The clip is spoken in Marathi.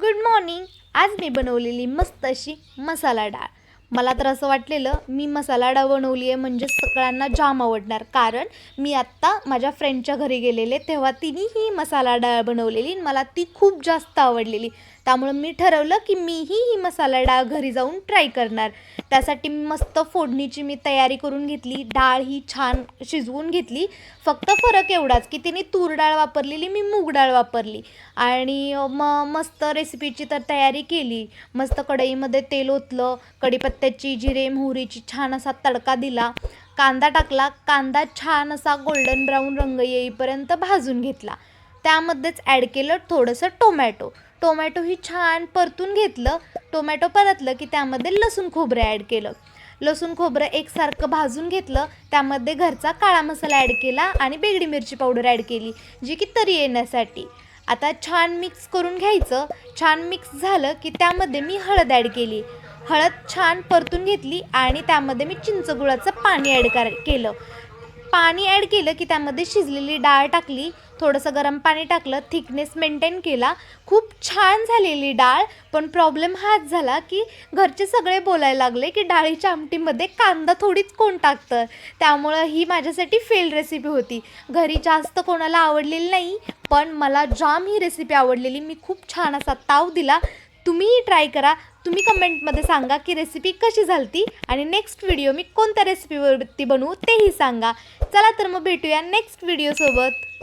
गुड मॉर्निंग आज मी बनवलेली मस्त अशी मसाला डाळ. मला तर असं वाटलेलं मी मसाला डाळ बनवली आहे म्हणजे सगळ्यांना जाम आवडणार. कारण मी आत्ता माझ्या फ्रेंडच्या घरी गेलेले तेव्हा तिने ही मसाला डाळ बनवलेली आणि मला ती खूप जास्त आवडलेली. त्यामुळं मी ठरवलं की मीही ही मसाला डाळ घरी जाऊन ट्राय करणार. त्यासाठी मी मस्त फोडणीची मी तयारी करून घेतली डाळ ही छान शिजवून घेतली. फक्त फरक एवढाच की तिने तूर डाळ वापरलेली मी मूग डाळ वापरली. आणि म मस्त रेसिपीची तर तयारी केली. मस्त कढईमध्ये तेल ओतलं कढीपत्ता त्याची जिरे मोहरीची छान असा तडका दिला. कांदा टाकला. कांदा छान असा गोल्डन ब्राऊन रंग येईपर्यंत भाजून घेतला. त्यामध्येच ॲड केलं थोडंसं टोमॅटो टोमॅटो ही छान परतून घेतलं. टोमॅटो परतलं की त्यामध्ये लसूण खोबरं ॲड केलं. लसूण खोबरं एकसारखं भाजून घेतलं. त्यामध्ये घरचा काळा मसाला ॲड केला आणि बेगडी मिरची पावडर ॲड केली जी की तरी येण्यासाठी. आता छान मिक्स करून घ्यायचं. छान मिक्स झालं की त्यामध्ये मी हळद ॲड केली. हळद छान परतून घेतली आणि त्यामध्ये मी चिंचगुळाचं पाणी ॲड कर केलं. पाणी ॲड केलं की त्यामध्ये शिजलेली डाळ टाकली थोडंसं गरम पाणी टाकलं थिकनेस मेंटेन केला. खूप छान झालेली डाळ पण प्रॉब्लेम हाच झाला की घरचे सगळे बोलायला लागले की डाळीच्या आमटीमध्ये कांदा थोडीच कोण टाकतं? त्यामुळं ही माझ्यासाठी फेल रेसिपी होती. घरी जास्त कोणाला आवडलेली नाही पण मला जाम ही रेसिपी आवडलेली. मी खूप छान असा ताव दिला. तुम्हीही ट्राय करा. तुम्ही कमेंटमध्ये सांगा की रेसिपी कशी झालती आणि नेक्स्ट व्हिडिओ मी कोणत्या रेसिपीवरती बनवू तेही सांगा. चला तर मग भेटूया नेक्स्ट व्हिडिओसोबत